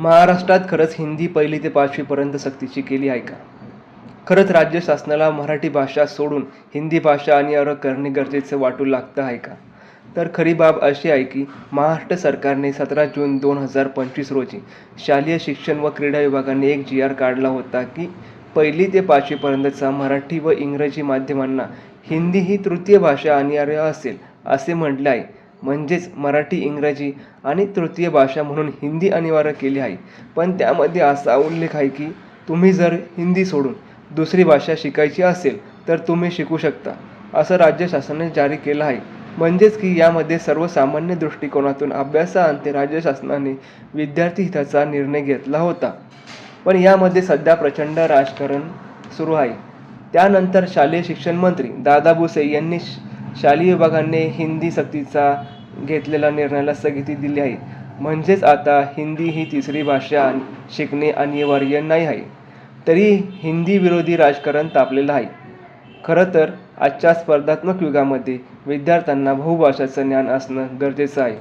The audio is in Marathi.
महाराष्ट्रात खरंच हिंदी पहिली ते पाचवीपर्यंत सक्तीची केली आहे का? खरंच राज्य शासनाला मराठी भाषा सोडून हिंदी भाषा अनिवार्य करणे गरजेचं वाटू लागतं आहे का? तर खरी बाब अशी आहे की महाराष्ट्र सरकारने सतरा जून दोन हजार पंचवीस रोजी शालेय शिक्षण व क्रीडा विभागाने एक जी आर काढला होता की पहिली ते पाचवीपर्यंतचा मराठी व इंग्रजी माध्यमांना हिंदी ही तृतीय भाषा अनिवार्य असेल असे म्हटले आहे. म्हणजेच मराठी इंग्रजी आणि तृतीय भाषा म्हणून हिंदी अनिवार्य केली आहे. पण त्यामध्ये असा उल्लेख आहे की तुम्ही जर हिंदी सोडून दुसरी भाषा शिकायची असेल तर तुम्ही शिकू शकता असं राज्य शासनाने जारी केलं आहे. म्हणजेच की यामध्ये सर्वसामान्य दृष्टिकोनातून अभ्यासाअंते राज्य शासनाने विद्यार्थी हिताचा निर्णय घेतला होता. पण यामध्ये सध्या प्रचंड राजकारण सुरू आहे. त्यानंतर शालेय शिक्षण मंत्री दादा भुसे यांनी श- शालेय विभागाने हिंदी सक्तीचा घेतलेल्या निर्णयाला स्थगिती दिली आहे. म्हणजेच आता हिंदी ही तिसरी भाषा शिकणे अनिवार्य नाही आहे. तरी हिंदी विरोधी राजकारण तापलेलं आहे. खरं तर आजच्या स्पर्धात्मक युगामध्ये विद्यार्थ्यांना बहुभाषाचं ज्ञान असणं गरजेचं आहे.